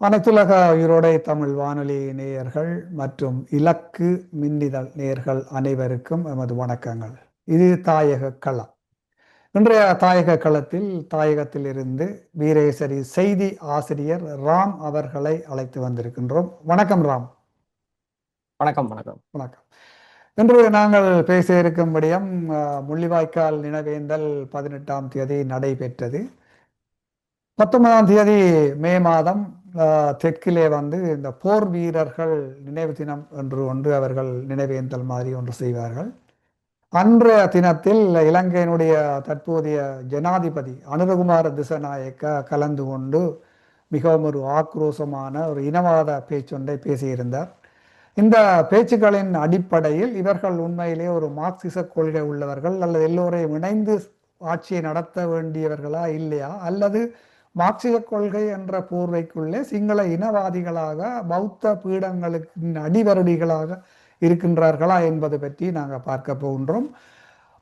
அனைத்துலக உயிரோடை தமிழ் வானொலி நேயர்கள் மற்றும் இலக்கு மின்னிதழ் நேயர்கள் அனைவருக்கும் எமது வணக்கங்கள். இது தாயக களம். இன்றைய தாயக களத்தில் தாயகத்திலிருந்து வீரேசரி செய்தி ஆசிரியர் ராம் அவர்களை அழைத்து வந்திருக்கின்றோம். வணக்கம் ராம். வணக்கம் வணக்கம். வணக்கம். இன்று நாங்கள் பேச அஹ், முள்ளிவாய்க்கால் நினைவேந்தல் பதினெட்டாம் தேதி நடைபெற்றது. பத்தொன்பதாம் தேதி மே மாதம் தெற்கிலே வந்து இந்த போர் வீரர்கள் நினைவு தினம் என்று ஒன்று அவர்கள் நினைவேந்தல் மாதிரி ஒன்று செய்வார்கள். அன்றைய தினத்தில் இலங்கையினுடைய தற்போதைய ஜனாதிபதி அனுரகுமார திசநாயக்க கலந்து கொண்டு மிகவும் ஒரு ஆக்ரோஷமான ஒரு இனவாத பேச்சொன்றை பேசியிருந்தார். இந்த பேச்சுக்களின் அடிப்படையில் இவர்கள் உண்மையிலே ஒரு மார்க்சிச கொள்கை உள்ளவர்கள் அல்லது எல்லோரையும் இணைந்து ஆட்சியை நடத்த வேண்டியவர்களா இல்லையா? அல்லது மார்க்சிய கொள்கை என்ற போர்வைக்குள்ளே சிங்கள இனவாதிகளாக பௌத்த பீடங்களுக்கு அடிவருடிகளாக இருக்கின்றார்களா என்பது பற்றி நாங்கள் பார்க்க போகின்றோம்.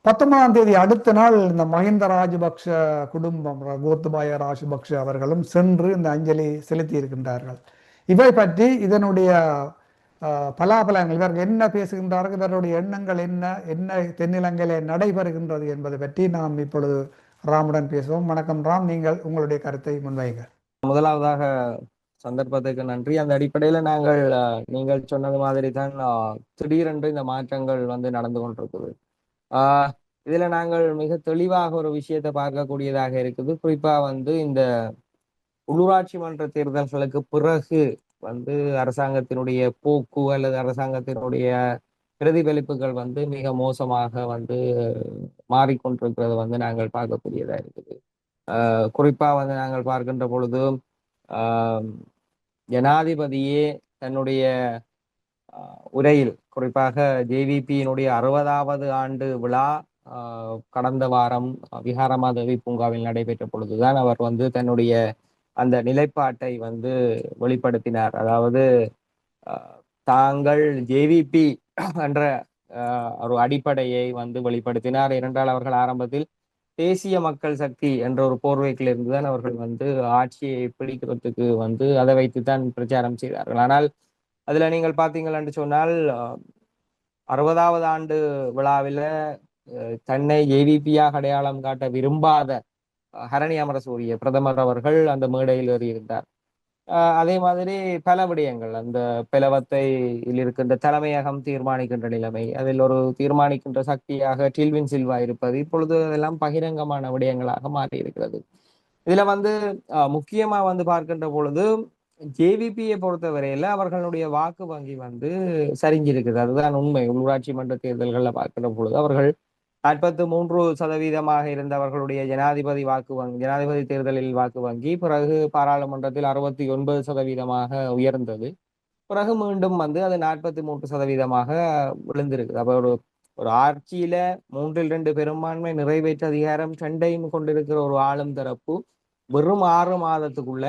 பத்தொன்பதாம் தேதி அடுத்த நாள் இந்த மஹிந்த ராஜபக்ஷ குடும்பம் கோத்துபாய ராஜபக்ஷ அவர்களும் சென்று இந்த அஞ்சலி செலுத்தி இருக்கின்றார்கள் இவை பற்றி இதனுடைய பலாபலங்கள் இவர்கள் என்ன பேசுகின்றார்கள் இவருடைய எண்ணங்கள் என்ன என்ன தென்னிலங்கையிலே நடைபெறுகின்றது என்பது பற்றி நாம் இப்பொழுது ராமுடன் பேசுவோம். வணக்கம் ராம் நீங்கள் உங்களுடைய கருத்தை முன்வைங்கள் முதலாவதாக சந்தர்ப்பத்துக்கு நன்றி. அந்த அடிப்படையில நாங்கள் நீங்கள் சொன்னது மாதிரி தான் திடீரென்று இந்த மாற்றங்கள் வந்து நடந்து கொண்டிருக்குது. ஆஹ் இதுல நாங்கள் மிக தெளிவாக ஒரு விஷயத்தை பார்க்கக்கூடியதாக இருக்குது. குறிப்பா வந்து இந்த உள்ளூராட்சி மன்ற தேர்தல்களுக்கு பிறகு வந்து அரசாங்கத்தினுடைய போக்கு அல்லது அரசாங்கத்தினுடைய பிரதிபலிப்புகள் வந்து மிக மோசமாக வந்து மாறிக்கொண்டிருக்கிறத வந்து நாங்கள் பார்க்கக்கூடியதா இருக்குது. ஆஹ் குறிப்பா வந்து நாங்கள் பார்க்கின்ற பொழுது ஆஹ் ஜனாதிபதியே தன்னுடைய உரையில் குறிப்பாக ஜேவிபியினுடைய அறுபதாவது ஆண்டு விழா ஆஹ் கடந்த வாரம் விஹாரமாதேவி பூங்காவில் நடைபெற்ற பொழுதுதான் அவர் வந்து தன்னுடைய அந்த நிலைப்பாட்டை வந்து வெளிப்படுத்தினார். அதாவது தாங்கள் ஜேவிபி என்ற ஒரு அடிப்படையை வந்து வெளிப்படுத்தினார். இரண்டால் அவர்கள் ஆரம்பத்தில் தேசிய மக்கள் சக்தி என்ற ஒரு போர்வைக்கில் இருந்துதான் அவர்கள் வந்து ஆட்சியை பிடிக்கிறதுக்கு வந்து அதை வைத்துத்தான் பிரச்சாரம் செய்தார்கள். ஆனால் அதுல நீங்கள் பார்த்தீங்கள் சொன்னால் அஹ், அறுபதாவது ஆண்டு விழாவில் தன்னை ஏவிபியாக அடையாளம் காட்ட விரும்பாத ஹரணி அமரசூரிய பிரதமர் அவர்கள் அந்த மேடையில் ஏறியிருந்தார். அதே மாதிரி பல விடயங்கள். அந்த பிளவத்தையில் இருக்கின்ற தலைமையகம் தீர்மானிக்கின்ற நிலைமை அதில் ஒரு தீர்மானிக்கின்ற சக்தியாக டில்வின் சில்வா இருப்பது இப்பொழுது அதெல்லாம் பகிரங்கமான விடயங்களாக மாறி இருக்கிறது இதுல வந்து முக்கியமா வந்து பார்க்கின்ற பொழுது ஜேவிபியை பொறுத்தவரையில அவர்களுடைய வாக்கு வங்கி வந்து சரிஞ்சிருக்குது. அதுதான் உண்மை. உள்ளூராட்சி மன்ற தேர்தல்களில் பார்க்கின்ற பொழுது அவர்கள் நாற்பத்து மூன்று சதவீதமாக இருந்தவர்களுடைய ஜனாதிபதி வாக்கு வங்கி ஜனாதிபதி தேர்தலில் வாக்கு வங்கி பிறகு பாராளுமன்றத்தில் அறுபத்தி ஒன்பது சதவீதமாக உயர்ந்தது. பிறகு மீண்டும் வந்து அது நாற்பத்தி மூன்று சதவீதமாக விழுந்திருக்குது. அப்போ ஒரு ஒரு ஆட்சியில மூன்றில் ரெண்டு பெரும்பான்மை நிறைவேற்று அதிகாரம் சண்டையும் கொண்டிருக்கிற ஒரு ஆளும் தரப்பு வெறும் ஆறு மாதத்துக்குள்ள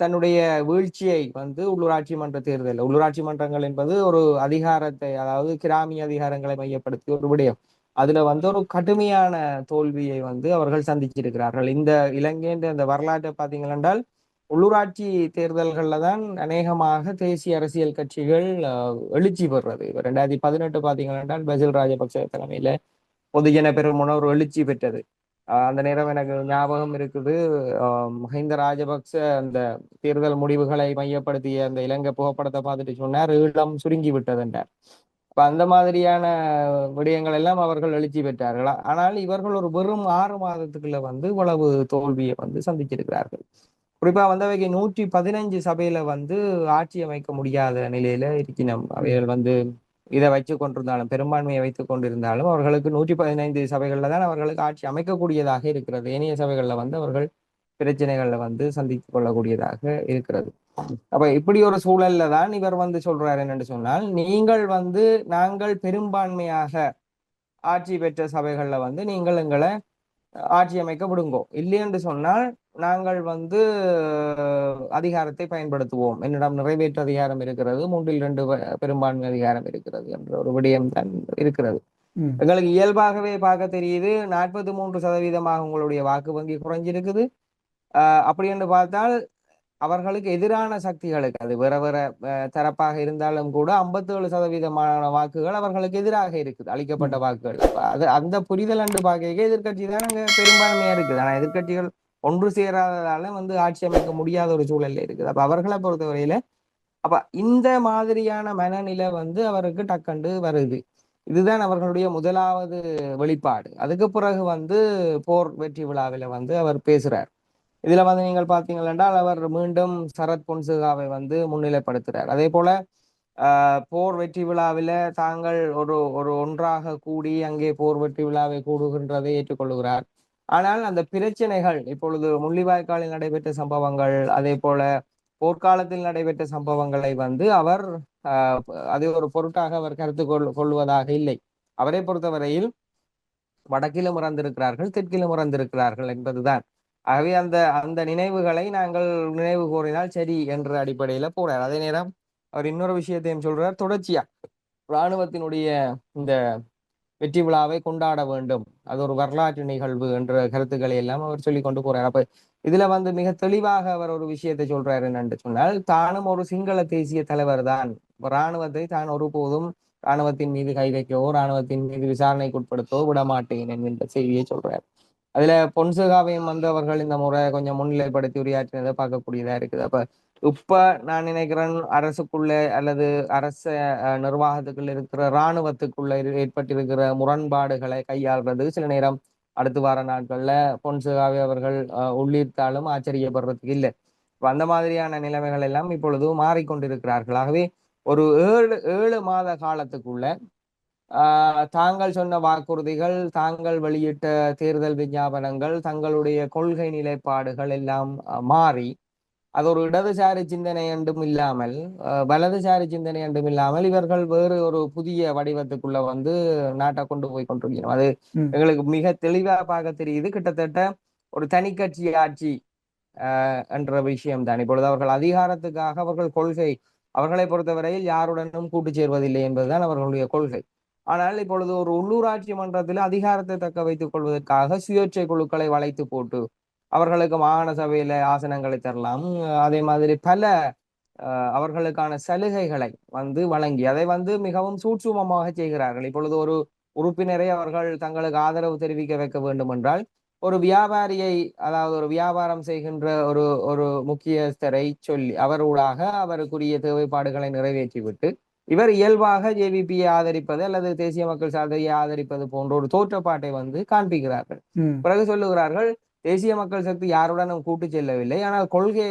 தன்னுடைய வீழ்ச்சியை வந்து உள்ளூராட்சி மன்ற தேர்தல் உள்ளூராட்சி மன்றங்கள் என்பது ஒரு அதிகாரத்தை அதாவது கிராமிய அதிகாரங்களை மையப்படுத்தி ஒரு விடயம். அதுல வந்து ஒரு கடுமையான தோல்வியை வந்து அவர்கள் சந்திச்சிருக்கிறார்கள். இந்த இலங்கைன்ற அந்த வரலாற்றை பார்த்தீங்களென்றால் உள்ளூராட்சி தேர்தல்கள்ல தான் அநேகமாக தேசிய அரசியல் கட்சிகள் எழுச்சி பெறுறது. இப்ப ரெண்டாயிரத்தி பதினெட்டு பார்த்தீங்கள் பசில் ராஜபக்ச தலைமையில பொதுஜன பெருமுன ஒரு எழுச்சி பெற்றது. அந்த நேரம் எனக்கு ஞாபகம் இருக்குது. ஆஹ் மஹிந்த ராஜபக்ச அந்த தேர்தல் முடிவுகளை மையப்படுத்திய அந்த இலங்கை புகைப்படத்தை பார்த்துட்டு சொன்னார் ஈழம் சுருங்கி விட்டது என்றார். இப்ப அந்த மாதிரியான விடயங்கள் எல்லாம் அவர்கள் எழுச்சி பெற்றார்கள். ஆனால் இவர்கள் ஒரு வெறும் ஆறு மாதத்துக்குள்ள வந்து இவ்வளவு தோல்வியை வந்து சந்திச்சிருக்கிறார்கள். குறிப்பா வந்தவைக்கு நூற்றி பதினஞ்சு சபையில வந்து ஆட்சி அமைக்க முடியாத நிலையில இருக்கணும் அவைகள் வந்து இதை வச்சு கொண்டிருந்தாலும் பெரும்பான்மையை வைத்துக் கொண்டிருந்தாலும் அவர்களுக்கு நூற்றி பதினைந்து சபைகளில் தான் அவர்களுக்கு ஆட்சி அமைக்கக்கூடியதாக இருக்கிறது. ஏனைய சபைகள்ல வந்து அவர்கள் பிரச்சனைகளை வந்து சந்தித்துக் கொள்ளக்கூடியதாக இருக்கிறது. அப்ப இப்படி ஒரு சூழல்ல தான் இவர் வந்து சொல்றாரு என்னன்னு சொன்னால் நீங்கள் வந்து நாங்கள் பெரும்பான்மையாக ஆட்சி பெற்ற சபைகள்ல வந்து நீங்கள் எங்களை ஆட்சி அமைக்க விடுங்கோ. இல்லை என்று சொன்னால் நாங்கள் வந்து அதிகாரத்தை பயன்படுத்துவோம். என்னிடம் நிறைவேற்று அதிகாரம் இருக்கிறது. மூன்றில் ரெண்டு பெரும்பான்மை அதிகாரம் இருக்கிறது என்ற ஒரு விடயம் தான் இருக்கிறது. எங்களுக்கு இயல்பாகவே பார்க்க தெரியுது நாற்பத்தி மூன்று சதவீதமாக உங்களுடைய வாக்கு வங்கி குறைஞ்சிருக்குது. அப்படி என்று பார்த்தால் அவர்களுக்கு எதிரான சக்திகளுக்கு அது வேற வேற தரப்பாக இருந்தாலும் கூட 57% சதவீதமான வாக்குகள் அவர்களுக்கு எதிராக இருக்குது அளிக்கப்பட்ட வாக்குகள். அது அந்த புரிதல் அன்று பார்க்க எதிர்க்கட்சி தான் அங்க பெரும்பான்மையா இருக்குது. ஆனா எதிர்க்கட்சிகள் ஒன்று சேராததால வந்து ஆட்சி அமைக்க முடியாத ஒரு சூழல்ல இருக்குது. அப்ப அவர்களை பொறுத்தவரையில அப்ப இந்த மாதிரியான மனநிலை வந்து அவருக்கு டக்கண்டு வருது. இதுதான் அவர்களுடைய முதலாவது வெளிப்பாடு. அதுக்கு பிறகு வந்து போர் வெற்றி விழாவில வந்து அவர் பேசுறார். இதுல வந்து நீங்கள் பார்த்தீங்கள் என்றால் அவர் மீண்டும் சரத் பொன்சுகாவை வந்து முன்னிலைப்படுத்துறார். அதே போல ஆஹ், போர் வெற்றி விழாவில தாங்கள் ஒரு ஒரு ஒன்றாக கூடி அங்கே போர் வெற்றி விழாவை கூடுகின்றதை ஏற்றுக்கொள்கிறார் ஆனால் அந்த பிரச்சனைகள் இப்பொழுது முள்ளிவாய்க்காலில் நடைபெற்ற சம்பவங்கள் அதே போல போர்க்காலத்தில் நடைபெற்ற சம்பவங்களை வந்து அவர் ஆஹ், அதை ஒரு பொருட்டாக அவர் கருத்து கொள் கொள்வதாக இல்லை. அவரை பொறுத்தவரையில் வடக்கிலும் இறந்திருக்கிறார்கள் தெற்கிலும் இறந்திருக்கிறார்கள் என்பதுதான். ஆகவே அந்த அந்த நினைவுகளை நாங்கள் நினைவு கூறினால் சரி என்ற அடிப்படையில போறார் அதே நேரம் அவர் இன்னொரு விஷயத்தையும் சொல்றார். தொடர்ச்சியா இராணுவத்தினுடைய இந்த வெற்றி விழாவை கொண்டாட வேண்டும். அது ஒரு வரலாற்று நிகழ்வு என்ற கருத்துக்களை எல்லாம் அவர் சொல்லி கொண்டு போறார். அப்ப இதுல வந்து மிக தெளிவாக அவர் ஒரு விஷயத்தை சொல்றாரு என்னென்று சொன்னால் தானும் ஒரு சிங்கள தேசிய தலைவர் தான். இராணுவத்தை தான் ஒருபோதும் இராணுவத்தின் மீது கை வைக்கவோ இராணுவத்தின் மீது விசாரணைக்கு உட்படுத்தவோ விட மாட்டேன் என்கின்ற செய்தியை சொல்றார். அதுல பொன்சுகாவையும் வந்து அவர்கள் இந்த முறை கொஞ்சம் முன்னிலைப்படுத்தி உரையாற்றினதை பார்க்கக்கூடியதா இருக்குது. அப்ப இப்ப நான் நினைக்கிறேன் அரசுக்குள்ள அல்லது அரச நிர்வாகத்துக்குள்ள இருக்கிற இராணுவத்துக்குள்ள ஏற்பட்டிருக்கிற முரண்பாடுகளை கையாள்றது சில நேரம் அடுத்து வார நாட்கள்ல பொன்சுகாவை அவர்கள் அஹ், ஆச்சரியப்படுறதுக்கு இல்லை. அந்த மாதிரியான நிலைமைகள் எல்லாம் இப்பொழுது மாறிக்கொண்டிருக்கிறார்கள். ஆகவே ஒரு ஏழு ஏழு மாத காலத்துக்குள்ள தாங்கள் சொன்ன வாக்குறுதிகள் தாங்கள் வெளியிட்ட தேர்தல் விஞ்ஞாபனங்கள் தங்களுடைய கொள்கை நிலைப்பாடுகள் எல்லாம் மாறி அது ஒரு இடதுசாரி சிந்தனை என்றும் இல்லாமல் வலதுசாரி சிந்தனை என்றும் இல்லாமல் இவர்கள் வேறு ஒரு புதிய வடிவத்துக்குள்ள வந்து நாட்டை கொண்டு போய் கொண்டிருக்கிறோம். அது. எங்களுக்கு மிக தெளிவா பார்க்க தெரியுது. கிட்டத்தட்ட ஒரு தனிக்கட்சி ஆட்சி என்ற விஷயம் தான். இப்பொழுது அவர்கள் அதிகாரத்துக்காக அவர்கள் கொள்கை அவர்களை பொறுத்தவரையில் யாருடனும் கூட்டு சேர்வதில்லை என்பதுதான் அவர்களுடைய கொள்கை. ஆனால் இப்பொழுது ஒரு உள்ளூராட்சி மன்றத்தில் அதிகாரத்தை தக்க வைத்துக் கொள்வதற்காக சுயேட்சை குழுக்களை வளைத்து போட்டு அவர்களுக்கு மாகாண சபையில ஆசனங்களை தரலாம். அதே மாதிரி பல ஆஹ், அவர்களுக்கான சலுகைகளை வந்து வழங்கி அதை வந்து மிகவும் சூட்சுமமாக செய்கிறார்கள். இப்பொழுது ஒரு உறுப்பினரை அவர்கள் தங்களுக்கு ஆதரவு தெரிவிக்க வைக்க வேண்டும் என்றால் ஒரு வியாபாரியை அதாவது ஒரு வியாபாரம் செய்கின்ற ஒரு ஒரு முக்கியஸ்தரை சொல்லி அவர் ஊடாக அவருக்குரிய தேவைப்பாடுகளை நிறைவேற்றிவிட்டு இவர் இயல்பாக ஜேவிபியை ஆதரிப்பது அல்லது தேசிய மக்கள் சாதனையை ஆதரிப்பது போன்ற ஒரு தோற்றப்பாட்டை வந்து காண்பிக்கிறார்கள். பிறகு சொல்லுகிறார்கள் தேசிய மக்கள் சக்தி யாருடனும் கூட்டு செல்லவில்லை. ஆனால் கொள்கை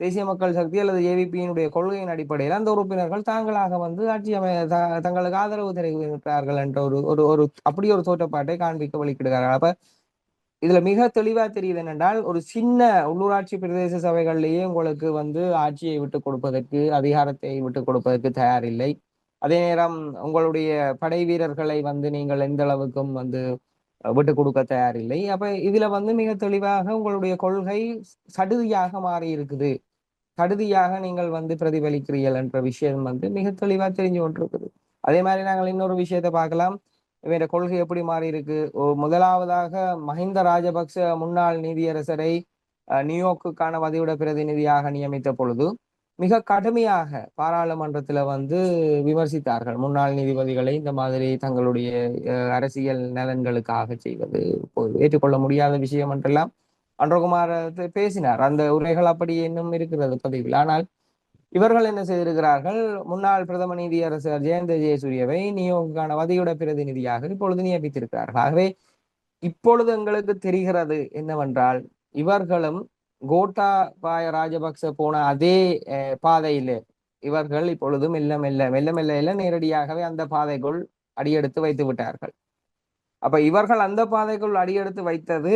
தேசிய மக்கள் சக்தி அல்லது ஏவிபியினுடைய கொள்கையின் அடிப்படையில் அந்த உறுப்பினர்கள் தாங்களாக வந்து ஆட்சி அமை தங்களுக்கு ஆதரவு தெரிவிக்கிறார்கள் என்ற ஒரு ஒரு ஒரு அப்படி ஒரு தோற்றப்பாட்டை காண்பிக்க வழிக்கிடுகிறார்கள் அப்ப இதுல மிக தெளிவா தெரியுது என்னென்றால் ஒரு சின்ன உள்ளூராட்சி பிரதேச சபைகள்லயே உங்களுக்கு வந்து ஆட்சியை விட்டு கொடுப்பதற்கு அதிகாரத்தை விட்டு கொடுப்பதற்கு தயாரில்லை. அதே நேரம் உங்களுடைய படை வீரர்களை வந்து நீங்கள் எந்த அளவுக்கும் வந்து விட்டு கொடுக்க தயாரில்லை. அப்ப இதுல வந்து மிக தெளிவாக உங்களுடைய கொள்கை சடுதியாக மாறி இருக்குது சடுதியாக நீங்கள் வந்து பிரதிபலிக்கிறீர்கள் என்ற விஷயம் வந்து மிக தெளிவா தெரிஞ்சு கொண்டிருக்குது. அதே மாதிரி நாங்கள் இன்னொரு விஷயத்தை பார்க்கலாம். இவர கொள்கை எப்படி மாறி இருக்கு? முதலாவதாக மஹிந்த ராஜபக்ச முன்னாள் நீதியரசரை நியூயோர்க்குக்கான வதிவிட பிரதிநிதியாக நியமித்த பொழுது மிக கடுமையாக பாராளுமன்றத்துல வந்து விமர்சித்தார்கள். முன்னாள் நீதிபதிகளை இந்த மாதிரி தங்களுடைய அரசியல் நலன்களுக்காக செய்வது ஏற்றுக்கொள்ள முடியாத விஷயம் என்றெல்லாம் அன்றகுமார் பேசினார். அந்த உரைகள் அப்படி இன்னும் இருக்கிறது பதிவில். ஆனால் இவர்கள் என்ன செய்திருக்கிறார்கள்? முன்னாள் பிரதம நீதியரசர் ஜெயந்த ஜெயசூரியவை நியோகான வதியுட பிரதிநிதியாக இப்பொழுது நியமித்திருக்கிறார்கள். ஆகவே இப்பொழுது எங்களுக்கு தெரிகிறது என்னவென்றால் இவர்களும் கோட்டாபாய ராஜபக்ச போன அதே அஹ், பாதையிலே இவர்கள் இப்பொழுது மெல்ல மெல்ல மெல்ல மெல்ல இல்ல நேரடியாகவே அந்த பாதைக்குள் அடியெடுத்து வைத்து விட்டார்கள். அப்ப இவர்கள் அந்த பாதைக்குள் அடியெடுத்து வைத்தது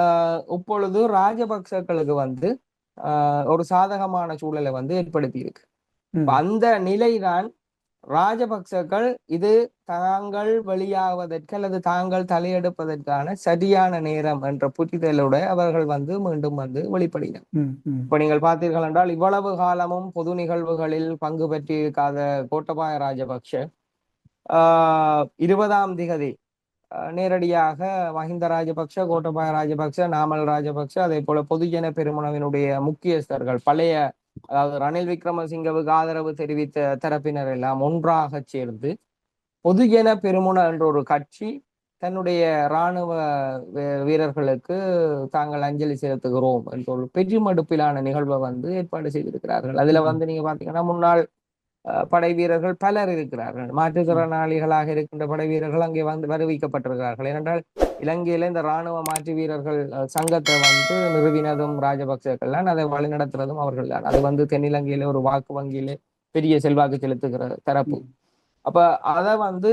ஆஹ் இப்பொழுது ராஜபக்சக்களுக்கு வந்து ஒரு சாதகமான சூழலை வந்து ஏற்படுத்தி இருக்கு அந்த நிலைதான் ராஜபக்சக்கள் இது தாங்கள் வெளியாவதற்கு அல்லது தாங்கள் தலையெடுப்பதற்கான சரியான நேரம் என்ற புரிதலோட அவர்கள் வந்து மீண்டும் வந்து வெளிப்படுகிறார். இப்ப நீங்கள் பார்த்தீர்கள் என்றால் இவ்வளவு காலமும் பொது நிகழ்வுகளில் பங்கு பெற்றிருக்காத கோட்டபாய ராஜபக்ஷ ஆஹ் இருபதாம் திகதி நேரடியாக மஹிந்த ராஜபக்ஷ கோட்டபாய ராஜபக்ஷ நாமல் ராஜபக்ஷ அதே போல பொதுஜன பெருமனவினுடைய முக்கியஸ்தர்கள் பழைய அதாவது ரணில் விக்ரமசிங்கவுக்கு ஆதரவு தெரிவித்த தரப்பினர் எல்லாம் ஒன்றாக சேர்ந்து பொதுஜன பெருமுன என்ற ஒரு கட்சி தன்னுடைய இராணுவ வீரர்களுக்கு தாங்கள் அஞ்சலி செலுத்துகிறோம் என்ற ஒரு பெருமடுப்பிலான நிகழ்வை வந்து ஏற்பாடு செய்திருக்கிறார்கள். அதுல வந்து நீங்க பாத்தீங்கன்னா முன்னாள் படை வீரர்கள் பலர் இருக்கிறார்கள். மாற்றுத்திறனாளிகளாக இருக்கின்ற படை வீரர்கள் அங்கே வந்து வருவிக்கப்பட்டிருக்கிறார்கள். ஏனென்றால் இலங்கையில இந்த ராணுவ மாற்று வீரர்கள் சங்கத்தை வந்து நிறுவினதும் ராஜபக்சர்கள் தான் அதை வழிநடத்துறதும் அவர்கள் தான் அது வந்து தென்னிலங்கையில ஒரு வாக்கு வங்கியிலே பெரிய செல்வாக்கு செலுத்துகிற தரப்பு. அப்ப அதை வந்து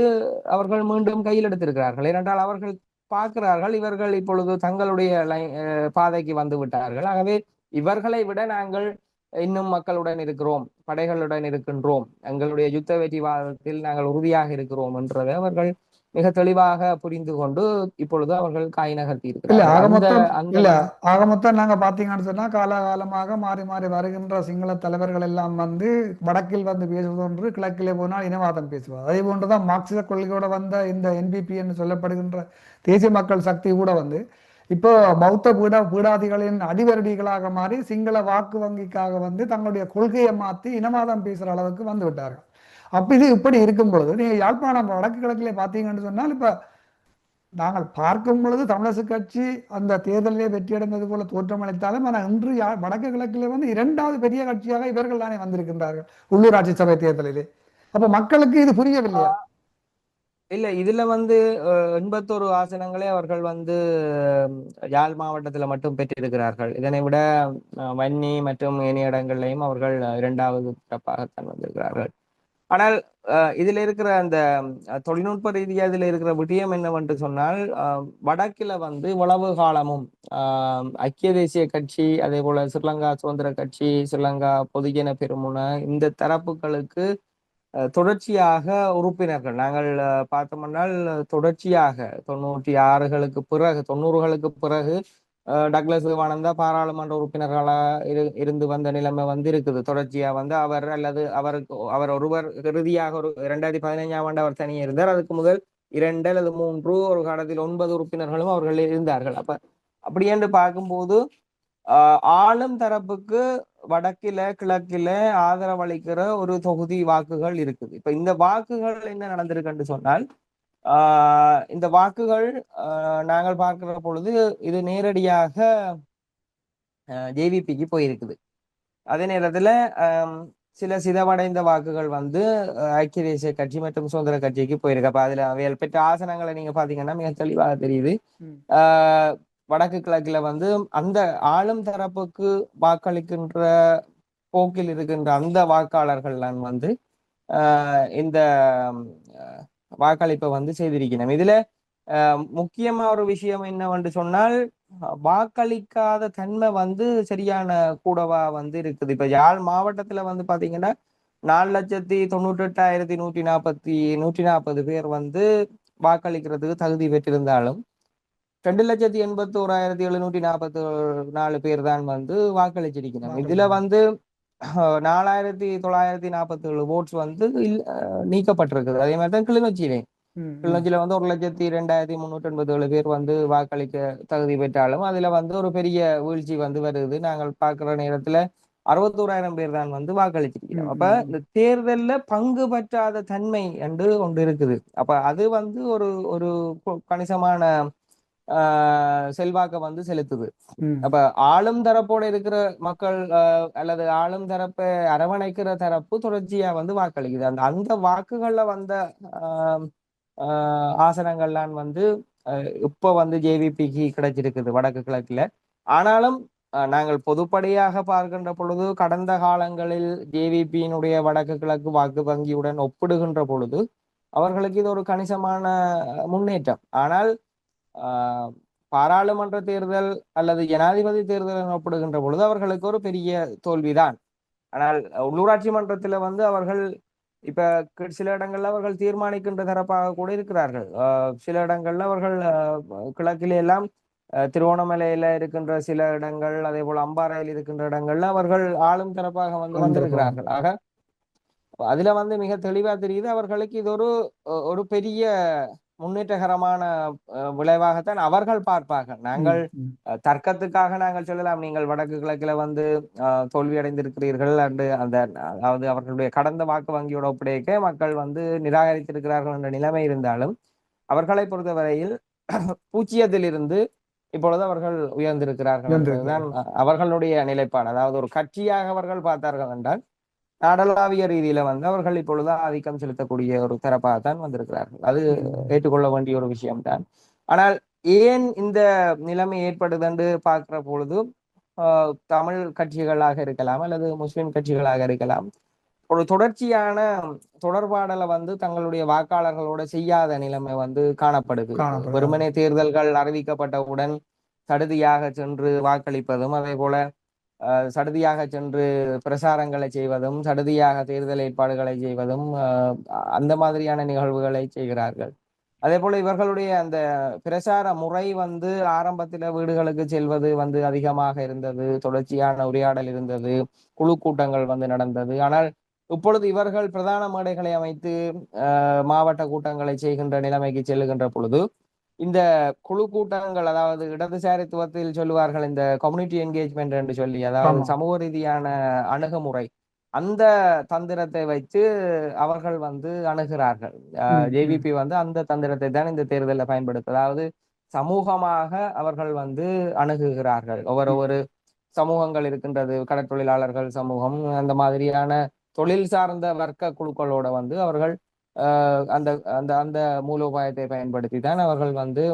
அவர்கள் மீண்டும் கையில் எடுத்திருக்கிறார்கள். ஏனென்றால் அவர்கள் பார்க்கிறார்கள் இவர்கள் இப்பொழுது தங்களுடைய பாதைக்கு வந்து விட்டார்கள். ஆகவே இவர்களை விட நாங்கள் இன்னும் மக்களுடன் இருக்கிறோம் படைகளுடன் இருக்கின்றோம். எங்களுடைய யுத்த வெற்றிவாதத்தில் நாங்கள் உறுதியாக இருக்கிறோம் என்றதை அவர்கள் மிக தெளிவாக புரிந்து கொண்டு இப்பொழுது அவர்கள் காய் நகர்த்தி இருக்கிறார்கள். ஆக அந்த மொத்தம் அந்த இல்ல ஆக மொத்தம் நாங்க பாத்தீங்கன்னு சொன்னா காலாகாலமாக மாறி மாறி வருகின்ற சிங்கள தலைவர்கள் எல்லாம் வந்து வடக்கில் வந்து பேசுவது ஒன்று கிழக்கிலே போனால் இனவாதம் பேசுவார் அதே போன்றுதான் மார்க்சிச கொள்கையோட வந்த இந்த என்பிபி என்று சொல்லப்படுகின்ற தேசிய மக்கள் சக்தி கூட வந்து இப்போ பௌத்த பீட பீடாதிகளின் அதிவரடிகளாக மாறி சிங்கள வாக்கு வங்கிக்காக வந்து தங்களுடைய கொள்கையை மாற்றி இனவாதம் பேசுகிற அளவுக்கு வந்து விட்டார்கள். அப்போ இது இப்படி இருக்கும் பொழுது நீங்க யாழ்ப்பாணம் வடக்கு கிழக்கிலே பார்த்தீங்கன்னு சொன்னால் இப்போ நாங்கள் பார்க்கும் பொழுது தமிழரசு கட்சி அந்த தேர்தலிலே வெற்றியடைந்தது போல தோற்றமளித்தாலும் ஆனால் இன்று யா- வடக்கு கிழக்கிலே வந்து இரண்டாவது பெரிய கட்சியாக இவர்கள் தானே வந்திருக்கின்றார்கள் உள்ளூராட்சி சபை தேர்தலிலே. அப்போ மக்களுக்கு இது புரியவில்லையா? இல்ல இதுல வந்து எண்பத்தோரு ஆசனங்களே அவர்கள் வந்து யாழ் மாவட்டத்துல மட்டும் பெற்றிருக்கிறார்கள். இதனை விட வன்னி மற்றும் ஏனைய இடங்கள்லையும் அவர்கள் இரண்டாவது சிறப்பாகத்தான் வந்திருக்கிறார்கள். ஆனால் அஹ், இதுல இருக்கிற அந்த தொழில்நுட்ப ரீதியா இதுல இருக்கிற விடயம் என்னவென்று சொன்னால் அஹ், வடக்கில வந்து உளவு காலமும் ஐக்கிய தேசிய கட்சி அதே போல ஸ்ரீலங்கா சுதந்திர கட்சி ஸ்ரீலங்கா பொதுஜன பெருமுன இந்த தரப்புகளுக்கு தொடர்ச்சியாக உறுப்பினர்கள். நாங்கள் பார்த்தோம்னால் தொடர்ச்சியாக தொண்ணூற்றி ஆறுகளுக்கு பிறகு தொண்ணூறுகளுக்கு பிறகு அஹ், டக்ளஸ் சிவானந்தா பாராளுமன்ற உறுப்பினர்களாக இரு இருந்து வந்த நிலைமை வந்து இருக்குது வந்து அவர் அல்லது அவருக்கு அவர் ஒருவர் இறுதியாக ஒரு இரண்டாயிரத்தி பதினைஞ்சாம் ஆண்டு அவர் தனியே இருந்தார். அதுக்கு முதல் இரண்டு அல்லது மூன்று ஒரு காலத்தில் ஒன்பது உறுப்பினர்களும் அவர்கள் இருந்தார்கள். அப்ப அப்படி என்று பார்க்கும்போது ஆஹ் ஆளும் தரப்புக்கு வடக்கில கிழக்கில ஆதரவளிக்கிற ஒரு தொகுதி வாக்குகள் இருக்குது. இப்ப இந்த வாக்குகள் என்ன நடந்திருக்குன்னு சொன்னால் ஆஹ் இந்த வாக்குகள் நாங்கள் பார்க்கிற பொழுது இது நேரடியாக ஜேவிபிக்கு போயிருக்குது. அதே நேரத்துல சில சிதவடைந்த வாக்குகள் வந்து ஐக்கிய தேசிய கட்சி மற்றும் சுதந்திர கட்சிக்கு போயிருக்கு. அப்ப அதுல அவைகள் பெற்ற ஆசனங்களை நீங்க பாத்தீங்கன்னா மிக தெளிவாக தெரியுது. வடக்கு கிழக்குல வந்து அந்த ஆளும் தரப்புக்கு வாக்களிக்கின்ற போக்கில் இருக்கின்ற அந்த வாக்காளர்கள்லாம் வந்து ஆஹ் இந்த வாக்களிப்பை வந்து செய்திருக்கணும் இதுல முக்கியமான முக்கியமா ஒரு விஷயம் என்னவென்று சொன்னால் வாக்களிக்காத தன்மை வந்து சரியான கூடவா வந்து இருக்குது. இப்ப யாழ் மாவட்டத்துல வந்து பாத்தீங்கன்னா நாலு லட்சத்தி தொண்ணூற்றி எட்டாயிரத்தி நூற்றி நாற்பத்தி நூற்றி நாற்பது பேர் வந்து வாக்களிக்கிறதுக்கு தகுதி பெற்றிருந்தாலும் ரெண்டு லட்சத்தி எண்பத்தி ஓராயிரத்தி எழுநூற்றி நாற்பத்தி நாலு பேர் தான் வந்து வாக்களிச்சிருக்கணும் இதுல வந்து நாலாயிரத்தி தொள்ளாயிரத்தி நாற்பத்தி ஏழு ஓட்ஸ் வந்து நீக்கப்பட்டிருக்குது. அதே மாதிரி தான் கிளிநொச்சியிலே. கிளிநொச்சியில வந்து ஒரு லட்சத்தி ரெண்டாயிரத்தி முன்னூற்றி எண்பத்தி ஏழு பேர் வந்து வாக்களிக்க தகுதி பெற்றாலும் அதுல வந்து ஒரு பெரிய வீழ்ச்சி வந்து வருது. நாங்கள் பார்க்கிற நேரத்துல அறுபத்தோராயிரம் பேர் தான் வந்து வாக்களிச்சிருக்கிறோம். அப்ப. இந்த தேர்தல்ல பங்கு பற்றாத தன்மை என்று ஒன்று இருக்குது. அப்ப அது வந்து ஒரு ஒரு கணிசமான செல்வாக்க வந்து செலுத்துது. அப்ப ஆளும் தரப்போட இருக்கிற மக்கள் அல்லது ஆளும் தரப்பை அரவணைக்கிற தரப்பு தொடர்ச்சியா வந்து வாக்களிக்குது. அந்த அந்த வாக்குகள்ல வந்த ஆசனங்கள்லாம் வந்து இப்ப வந்து ஜேவிபிக்கு கிடைச்சிருக்குது வடக்கு கிழக்குல. ஆனாலும் நாங்கள் பொதுப்படையாக பார்க்கின்ற பொழுது கடந்த காலங்களில் ஜேவிபியினுடைய வடக்கு கிழக்கு வாக்கு வங்கியுடன் ஒப்பிடுகின்ற பொழுது அவர்களுக்கு இது ஒரு கணிசமான முன்னேற்றம். ஆனால் பாராளுமன்ற தேர்தல் அல்லது ஜனாதிபதி தேர்தல் ஒப்பிடுகின்ற பொழுது அவர்களுக்கு ஒரு பெரிய தோல்விதான். ஆனால் உள்ளூராட்சி மன்றத்துல வந்து அவர்கள் இப்ப சில இடங்கள்ல அவர்கள் தீர்மானிக்கின்ற தரப்பாக கூட இருக்கிறார்கள். சில இடங்கள்ல அவர்கள் கிழக்கிலே எல்லாம் திருவோணமலையில இருக்கின்ற சில இடங்கள் அதே போல அம்பாறையில் இருக்கின்ற இடங்கள்ல அவர்கள் ஆளும் தரப்பாக வந்து வந்திருக்கிறார்கள். ஆக அதுல வந்து மிக தெளிவா தெரியுது அவர்களுக்கு இது ஒரு ஒரு பெரிய முன்னேற்றகரமான விளைவாகத்தான் அவர்கள் பார்ப்பார்கள். நாங்கள் தர்க்கத்துக்காக நாங்கள் சொல்லலாம். நீங்கள் வடக்கு கிழக்கில வந்து தோல்வி அடைந்திருக்கிறீர்கள் அண்டு அந்த அதாவது அவர்களுடைய கடந்த வாக்கு வங்கியோட ஒப்படைக்க மக்கள் வந்து நிராகரித்திருக்கிறார்கள் என்ற நிலைமை இருந்தாலும் அவர்களை பொறுத்தவரையில் பூச்சியத்திலிருந்து இப்பொழுது அவர்கள் உயர்ந்திருக்கிறார்கள். அவர்களுடைய நிலைப்பாடு. அதாவது ஒரு கட்சியாக அவர்கள் பார்த்தார்கள் என்றால் நாடளாவிய ரீதியில வந்து அவர்கள் இப்பொழுது ஆதிக்கம் செலுத்தக்கூடிய ஒரு தரப்பாகத்தான் வந்திருக்கிறார்கள். அது ஏற்றுக்கொள்ள வேண்டிய ஒரு விஷயம்தான். ஆனால் ஏன் இந்த நிலைமை ஏற்படுது என்று பார்க்கிற பொழுது தமிழ் கட்சிகளாக இருக்கலாம் அல்லது முஸ்லிம் கட்சிகளாக இருக்கலாம் ஒரு தொடர்ச்சியான தொடர்பாடலை வந்து தங்களுடைய வாக்காளர்களோட செய்யாத நிலைமை வந்து காணப்படுது. வெறுமனே தேர்தல்கள் அறிவிக்கப்பட்டவுடன் சடுதியாக சென்று வாக்களிப்பதும் அதே போல சடுதியாக சென்று பிரசாரங்களை செய்வதும் சடுதியாக தேர்தல் ஏற்பாடுகளை செய்வதும் அந்த மாதிரியான நிகழ்வுகளை செய்கிறார்கள். அதே போல இவர்களுடைய அந்த பிரசார முறை வந்து ஆரம்பத்துல வீடுகளுக்கு செல்வது வந்து அதிகமாக இருந்தது தொடர்ச்சியான உரையாடல் இருந்தது குழு கூட்டங்கள் வந்து நடந்தது. ஆனால் இப்பொழுது இவர்கள் பிரதான மேடைகளை அமைத்து ஆஹ், மாவட்ட கூட்டங்களை செய்கின்ற நிலைமைக்கு செல்லுகின்ற பொழுது இந்த குழு கூட்டங்கள் அதாவது இடதுசாரித்துவத்தில் சொல்லுவார்கள் இந்த கம்யூனிட்டி என்கேஜ்மெண்ட் என்று சொல்லி அதாவது. சமூக ரீதியான அணுகுமுறை அந்த தந்திரத்தை வைத்து அவர்கள் வந்து அணுகிறார்கள். ஜேவிபி வந்து அந்த தந்திரத்தை தான் இந்த தேர்தலில் பயன்படுத்து அதாவது சமூகமாக அவர்கள் வந்து அணுகுகிறார்கள் ஒவ்வொரு ஒரு சமூகங்கள் இருக்கின்றது கடற்தொழிலாளர்கள் சமூகம் அந்த மாதிரியான தொழில் சார்ந்த வர்க்க குழுக்களோட வந்து அவர்கள் அந்த அந்த அந்த மூலோபாயத்தை பயன்படுத்தி தான் அவர்கள் வந்து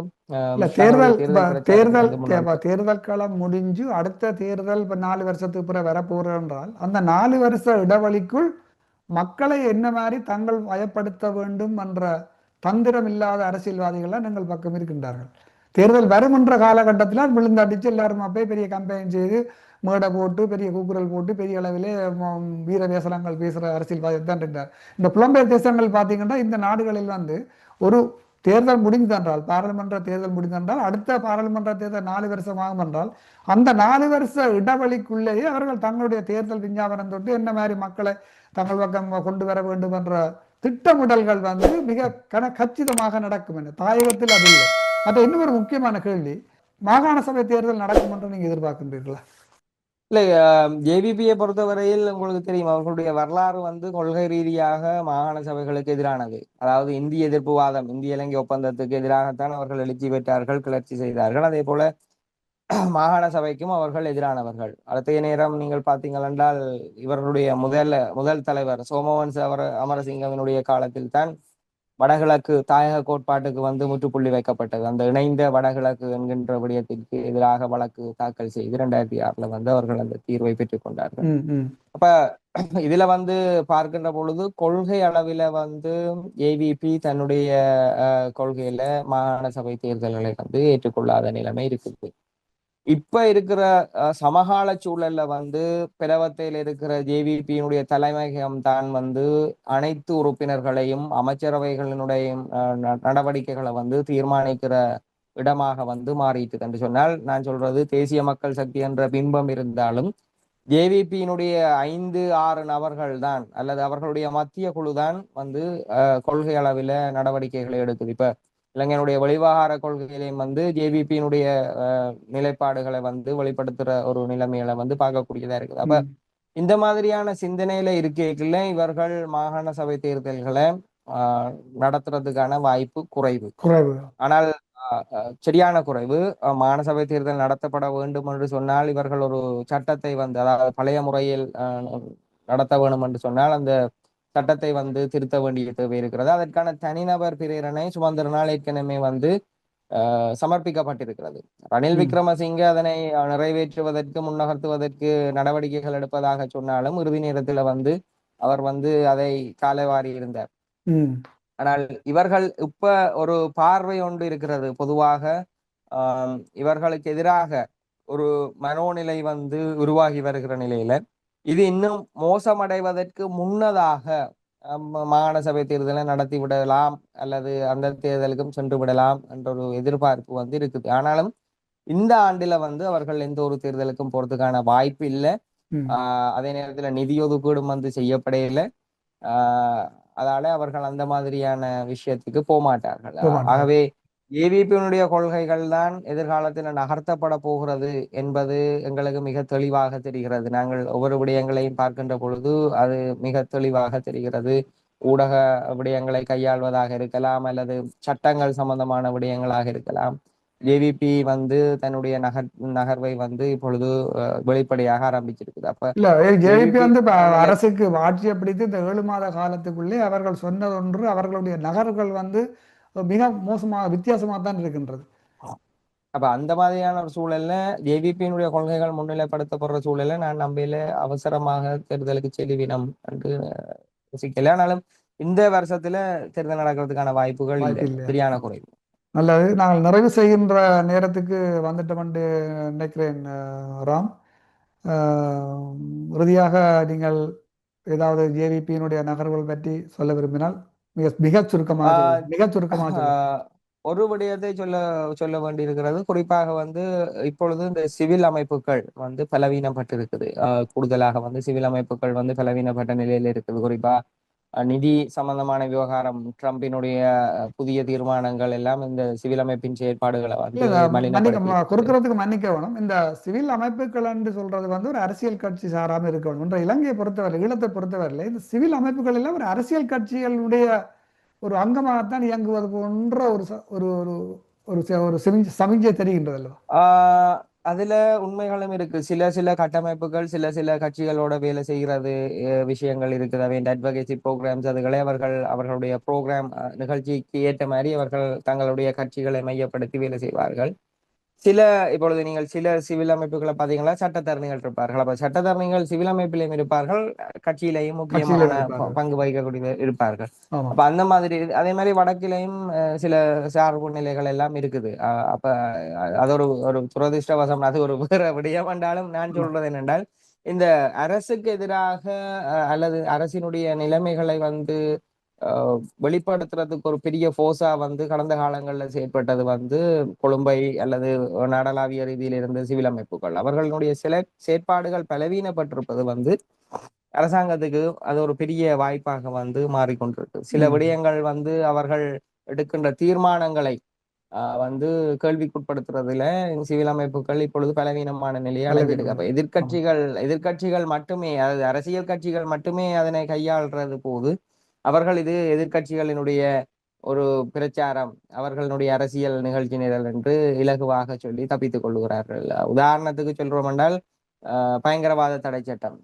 தேர்தல் தேர்தல் தேர்தல் காலம் முடிஞ்சு அடுத்த தேர்தல் நாலு வருஷத்துக்கு பிறகு வரப்போறது என்றால் அந்த நாலு வருஷ இடைவெளிக்குள் மக்களை என்ன மாதிரி தங்கள் வயப்படுத்த வேண்டும் என்ற தந்திரம் இல்லாத அரசியல்வாதிகள்லாம் எங்கள் பக்கம் இருக்கின்றார்கள். தேர்தல் வரும் என்ற காலகட்டத்தில் விழுந்தடிச்சு எல்லாரும் போய் பெரிய கம்பெயின் செய்து மேடை போட்டு பெரிய கூக்குரல் போட்டு பெரிய அளவிலே வீர வேசனங்கள் பேசுகிற அரசியல்வாதி தான் இருந்தார் இந்த புலம்பெயர் தேசங்கள் பார்த்தீங்கன்னா இந்த நாடுகளில் வந்து ஒரு தேர்தல் முடிந்தென்றால் பாராளுமன்ற தேர்தல் முடிந்தென்றால் அடுத்த பாராளுமன்ற தேர்தல் நாலு வருஷம் ஆகும் என்றால் அந்த நாலு வருஷ இடைவெளிக்குள்ளேயே அவர்கள் தங்களுடைய தேர்தல் விஞ்ஞாபனம் தொட்டு என்ன மாதிரி மக்களை தங்கள் பக்கம் கொண்டு வர வேண்டும் என்ற திட்டமிடல்கள் வந்து மிக கன கச்சிதமாக நடக்கும் என்ன தாயகத்தில் அது இல்லை. மற்ற இன்னும் ஒரு முக்கியமான கேள்வி மாகாண சபை தேர்தல் நடக்கும் என்று நீங்க எதிர்பார்க்கின்றீர்களா? இல்லை ஜேவிபியை பொறுத்தவரையில் உங்களுக்கு தெரியும் அவர்களுடைய வரலாறு வந்து கொள்கை ரீதியாக மாகாண சபைகளுக்கு எதிரானது. அதாவது இந்திய எதிர்ப்பு வாதம் இந்திய இலங்கை ஒப்பந்தத்துக்கு எதிராகத்தான் அவர்கள் எழுச்சி பெற்றார்கள் கிளர்ச்சி செய்தார்கள். அதே போல மாகாண சபைக்கும் அவர்கள் எதிரானவர்கள். அடுத்த நேரம் நீங்கள் பார்த்தீங்கள் என்றால் இவர்களுடைய முதல்ல முதல் தலைவர் சோமவன்ச அவர் அமரசிங்கவினுடைய காலத்தில் தான் வடகிழக்கு தாயக கோட்பாட்டுக்கு வந்து முற்றுப்புள்ளி வைக்கப்பட்டது. அந்த இணைந்த வடகிழக்கு என்கின்ற விடயத்திற்கு எதிராக வழக்கு தாக்கல் செய்து இரண்டாயிரத்தி ஆறுல வந்து அவர்கள் அந்த தீர்வை பெற்றுக் கொண்டார்கள். ம். இதுல வந்து பார்க்கின்ற பொழுது கொள்கை அளவில வந்து ஏவிபி தன்னுடைய அஹ், கொள்கையில மாகாண சபை தேர்தல்களை வந்து ஏற்றுக்கொள்ளாத நிலைமை இருக்குது. இப்ப இருக்கிற அஹ், சமகால சூழல்ல வந்து பிரவத்தையில் இருக்கிற ஜேவிபியினுடைய தலைமையகம் தான் வந்து அனைத்து உறுப்பினர்களையும் அமைச்சரவைகளினுடைய நடவடிக்கைகளை வந்து தீர்மானிக்கிற இடமாக வந்து மாறிட்டு என்று சொன்னால் நான் சொல்றது தேசிய மக்கள் சக்தி என்ற பின்பம் இருந்தாலும் ஜேவிபியினுடைய ஐந்து ஆறு நபர்கள் தான் அல்லது அவர்களுடைய மத்திய குழு தான் வந்து கொள்கை அளவில நடவடிக்கைகளை எடுக்குது. இப்ப இலங்கையினுடைய வெளிவகார கொள்கையிலையும் வந்து ஜேவிபியினுடைய நிலைப்பாடுகளை வந்து வெளிப்படுத்துற ஒரு நிலைமைகளை வந்து பார்க்கக்கூடியதா இருக்குது. அப்ப. இந்த மாதிரியான சிந்தனையில இருக்கைக்குள்ள இவர்கள் மாகாண சபை தேர்தல்களை ஆஹ், நடத்துறதுக்கான வாய்ப்பு குறைவு. குறைவு. ஆனால் சரியான குறைவு. ஆஹ், மாகாண சபை தேர்தல் நடத்தப்பட வேண்டும் என்று சொன்னால் இவர்கள் ஒரு சட்டத்தை வந்து அதாவது பழைய முறையில் நடத்த வேண்டும் என்று சொன்னால் அந்த சட்டத்தை வந்து திருத்த வேண்டிய தேவை இருக்கிறது அதற்கான தனிநபர் பிரேரணை சுமந்திரனால் ஏற்கனவே வந்து சமர்ப்பிக்கப்பட்டிருக்கிறது ரணில். விக்ரமசிங்க அதனை நிறைவேற்றுவதற்கு முன்னகர்த்துவதற்கு நடவடிக்கைகள் எடுப்பதாக சொன்னாலும் இறுதி நேரத்துல வந்து அவர் வந்து அதை காலைவாரி இருந்தார். ஆனால் இவர்கள் இப்ப ஒரு பார்வை ஒன்று இருக்கிறது பொதுவாக இவர்களுக்கு எதிராக ஒரு மனோநிலை வந்து உருவாகி வருகிற நிலையில இது இன்னும் மோசமடைவதற்கு முன்னதாக மாகாண சபை தேர்தலை நடத்தி விடலாம் அல்லது அந்த தேர்தலுக்கும் சென்று விடலாம் என்ற ஒரு எதிர்பார்ப்பு வந்து இருக்குது ஆனாலும் இந்த ஆண்டுல வந்து அவர்கள் எந்த ஒரு தேர்தலுக்கும் போறதுக்கான வாய்ப்பு இல்லை. ஆஹ் அதே நேரத்துல நிதி ஒதுக்கீடும் வந்து செய்யப்படையில ஆஹ் அதால அவர்கள் அந்த மாதிரியான விஷயத்துக்கு போக மாட்டார்கள். ஆகவே ஏவிபியினுடைய கொள்கைகள் தான் எதிர்காலத்தில் நகர்த்தப்பட போகிறது என்பது எங்களுக்கு மிக தெளிவாக தெரிகிறது. நாங்கள் ஒவ்வொரு விடயங்களையும் பார்க்கின்ற பொழுது அது மிக தெளிவாக தெரிகிறது. ஊடக விடயங்களை கையாள்வதாக இருக்கலாம் அல்லது சட்டங்கள் சம்பந்தமான விடயங்களாக இருக்கலாம். ஏவிபி வந்து தன்னுடைய நகர் நகர்வை வந்து இப்பொழுது வெளிப்படையாக ஆரம்பிச்சிருக்குது. அப்ப இல்ல ஜேவிபி வந்து அரசுக்கு ஆட்சியை பிடித்து இந்த ஏழு மாத காலத்துக்குள்ளே அவர்கள் சொன்னது ஒன்று அவர்களுடைய நகர்கள் வந்து மிக மோசமாக வித்தியாசமாக தான் இருக்கின்றது. அப்ப அந்த மாதிரியான ஒரு சூழல்ல ஜேவிபியினுடைய கொள்கைகள் முன்னிலைப்படுத்தப்படுற சூழல்ல நான் நம்பையில அவசரமாக தேர்தலுக்கு செல்வினம் என்று யோசிக்கல. ஆனாலும் இந்த வருஷத்துல தேர்தல் நடக்கிறதுக்கான வாய்ப்புகள். சரியான குறைவு. நல்லது. நாங்கள் நிறைவு செய்கின்ற நேரத்துக்கு வந்துட்டோம் என்று நினைக்கிறேன் ராம். இறுதியாக நீங்கள் ஏதாவது ஜேவிபியினுடைய நகர்வுகள் பற்றி சொல்ல விரும்பினால் மிக மிக சுருக்கமாக. மிக சுருக்கமாக ஒரு விடயத்தை சொல்ல சொல்ல வேண்டியிருக்கிறது. குறிப்பாக வந்து இப்பொழுது இந்த சிவில் அமைப்புகள் வந்து பலவீனப்பட்டிருக்குது. கூடுதலாக வந்து சிவில் அமைப்புகள் வந்து பலவீனப்பட்ட நிலையில இருக்குது. குறிப்பா நிதி சம்பந்தமான விவகாரம் ட்ரம்பினுடைய புதிய தீர்மானங்கள் எல்லாம் இந்த சிவில் அமைப்பின் செயற்பாடுகளை வந்து இந்த மன்னிக்க வேணும். இந்த சிவில் அமைப்புகள் என்று சொல்றது வந்து ஒரு அரசியல் கட்சி சாராம இருக்க வேணும் என்ற இலங்கையை பொறுத்தவரை ஈழத்தை பொறுத்தவரையில இந்த சிவில் அமைப்புகள் எல்லாம் ஒரு அரசியல் கட்சிகளுடைய ஒரு அங்கமாகத்தான் இயங்குவது போன்ற ஒரு ஒரு ஒரு ஒரு சமிஞ்சை தெரிகின்றது அல்லவா? ஆஹ் அதுல உண்மைகளும் இருக்கு. சில சில கட்டமைப்புகள் சில சில கட்சிகளோட வேலை செய்கிறது அஹ், விஷயங்கள் இருக்குது. அவை அட்வகேசி ப்ரோக்ராம்ஸ் அதுகளை அவர்கள் அவர்களுடைய ப்ரோக்ராம் நிகழ்ச்சிக்கு ஏற்ற மாதிரி அவர்கள் தங்களுடைய கட்சிகளை மையப்படுத்தி வேலை செய்வார்கள். சில இப்பொழுது நீங்கள் சில சிவில் அமைப்புகளை பார்த்தீங்கன்னா சட்டத்தரணிகள் இருப்பார்கள். அப்ப சட்டத்தரணிகள் சிவில் அமைப்பிலையும் இருப்பார்கள். கட்சியிலையும் முக்கியமான பங்கு வகிக்கக்கூடிய இருப்பார்கள். அப்ப அந்த மாதிரி அதே மாதிரி வடக்கிலையும் சில சார்பு நிலைகள் எல்லாம் இருக்குது. அஹ், அப்ப அது ஒரு ஒரு துரதிர்ஷ்டவசம். அது ஒரு வேற விடயம். என்றாலும் நான் சொல்றது என்னென்றால் இந்த அரசுக்கு எதிராக அல்லது அரசினுடைய நிலைமைகளை வந்து வெளிப்படுத்துறதுக்கு ஒரு பெரிய ஃபோர்ஸா வந்து கடந்த காலங்களில் செயற்பட்டது வந்து கொழும்பை அல்லது நாடளாவிய ரீதியில் இருந்த சிவில் அமைப்புகள். அவர்களுடைய சில செயற்பாடுகள் பலவீனப்பட்டிருப்பது வந்து அரசாங்கத்துக்கு அது ஒரு பெரிய வாய்ப்பாக வந்து மாறிக்கொண்டிருக்கு. சில. விடயங்கள் வந்து அவர்கள் எடுக்கின்ற தீர்மானங்களை ஆஹ், வந்து கேள்விக்குட்படுத்துறதுல சிவில் அமைப்புகள் இப்பொழுது பலவீனமான நிலையை அடைஞ்சிருக்கு அப்ப எதிர்க்கட்சிகள் எதிர்க்கட்சிகள் மட்டுமே அதாவது அரசியல் கட்சிகள் மட்டுமே அதனை கையாள்றது போது அவர்கள் இது எதிர்க்கட்சிகளினுடைய ஒரு பிரச்சாரம் அவர்களுடைய அரசியல் நிகழ்ச்சி நிரல் என்று இலகுவாக சொல்லி தப்பித்துக் கொள்கிறார்கள் உதாரணத்துக்கு சொல்றோம் என்றால் பயங்கரவாத தடை சட்டம்.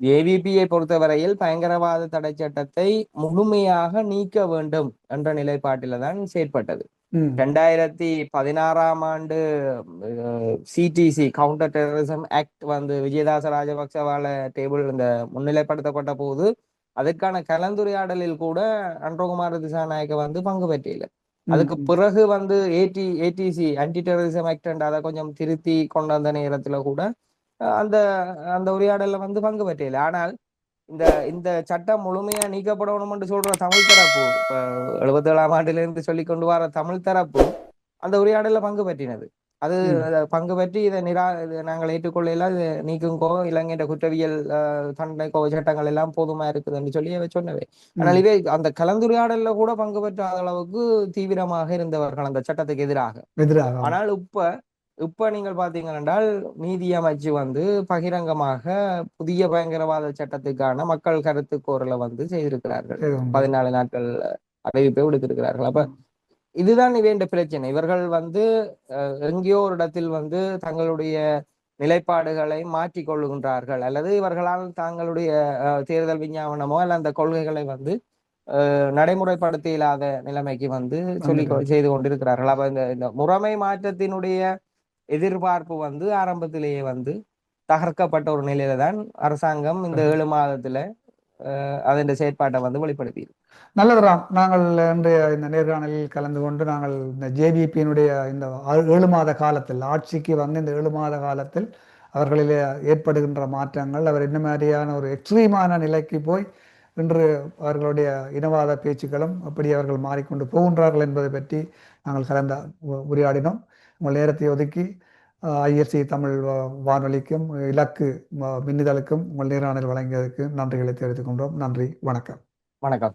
ஏவிபியை பொறுத்தவரையில் பயங்கரவாத தடை சட்டத்தை முழுமையாக நீக்க வேண்டும் என்ற நிலைப்பாட்டில தான் செயற்பட்டது. ரெண்டாயிரத்தி பதினாறாம் ஆண்டு சிடிசி கவுண்டர் டெரரிசம் ஆக்ட் வந்து விஜயதாச ராஜபக்சவால டேபிள் இந்த முன்னிலைப்படுத்தப்பட்ட போது அதற்கான கலந்துரையாடலில் கூட அன்றகுமார திசாநாயக்க வந்து பங்கு பெற்றில்லை. அதுக்கு. பிறகு வந்து AT ATC anti terrorism act அதை கொஞ்சம் திருத்தி கொண்டு வந்த நேரத்துல கூட அந்த அந்த உரையாடல்ல வந்து பங்கு பெற்றில்லை. ஆனால் இந்த இந்த சட்டம் முழுமையா நீக்கப்படணும் என்று சொல்ற தமிழ் தரப்பு இப்ப எழுபத்தி ஏழாம் ஆண்டுல இருந்து சொல்லி கொண்டு வர தமிழ் தரப்பு அந்த உரையாடல்ல பங்கு பெற்றினது. அது பங்கு பெற்றி இதை நிரா நாங்கள் ஏற்றுக்கொள்ளல. இது நீக்குங்கோ இலங்கையின் குற்றவியல் அஹ், தண்டனை கோ சட்டங்கள் எல்லாம் போதுமா இருக்குதுன்னு சொல்லி அவை சொன்னவை ஆனால் இவை அந்த கலந்துரையாடல்ல கூட பங்கு பெற்றாத அளவுக்கு தீவிரமாக இருந்தவர்கள் அந்த சட்டத்துக்கு எதிராக. எதிராக ஆனால் இப்ப இப்ப நீங்கள் பாத்தீங்க என்றால் நீதி அமைச்சு வந்து பகிரங்கமாக புதிய பயங்கரவாத சட்டத்துக்கான மக்கள் கருத்து கோரலை வந்து செய்திருக்கிறார்கள். பதினாலு நாட்கள் அறிவிப்பை விடுத்திருக்கிறார்கள். அப்ப இதுதான் இவேண்ட பிரச்சனை. இவர்கள் வந்து எங்கேயோ ஒரு இடத்தில் வந்து தங்களுடைய நிலைப்பாடுகளை மாற்றிக் கொள்ளுகின்றார்கள். அல்லது இவர்களால் தங்களுடைய தேர்தல் விஞ்ஞாபனமோ அல்ல அந்த கொள்கைகளை வந்து நடைமுறைப்படுத்த இயலாத நிலைமைக்கு வந்து சொல்லி செய்து கொண்டிருக்கிறார்கள். அப்ப இந்த இந்த முறைமை மாற்றத்தினுடைய எதிர்பார்ப்பு வந்து ஆரம்பத்திலேயே வந்து தகர்க்கப்பட்ட ஒரு நிலையில தான் அரசாங்கம் இந்த ஏழு மாதத்துல அதன் செயற்பாட்டை வந்து நல்லது ராம் நாங்கள் இன்றைய இந்த நேர்காணலில் கலந்து கொண்டு நாங்கள் இந்த ஜேபிபியினுடைய இந்த ஏழு மாத காலத்தில் ஆட்சிக்கு வந்து இந்த ஏழு மாத காலத்தில் அவர்களில் ஏற்படுகின்ற மாற்றங்கள் அவர் என்ன மாதிரியான ஒரு எக்ஸ்ட்ரீமான நிலைக்கு போய் இன்று அவர்களுடைய இனவாத பேச்சுக்களும் எப்படி அவர்கள் மாறிக்கொண்டு போகின்றார்கள் என்பதை பற்றி நாங்கள் கலந்த உரையாடினோம். உங்கள் நேரத்தை ஒதுக்கி ஐஎஸ்சி தமிழ் வா- வானொலிக்கும் இலக்கு மின்னிதழுக்கும் உங்கள் நேர்காணல் வழங்கியதற்கு நன்றிகளை தெரிவித்துக் கொண்டோம். நன்றி. வணக்கம். வணக்கம்.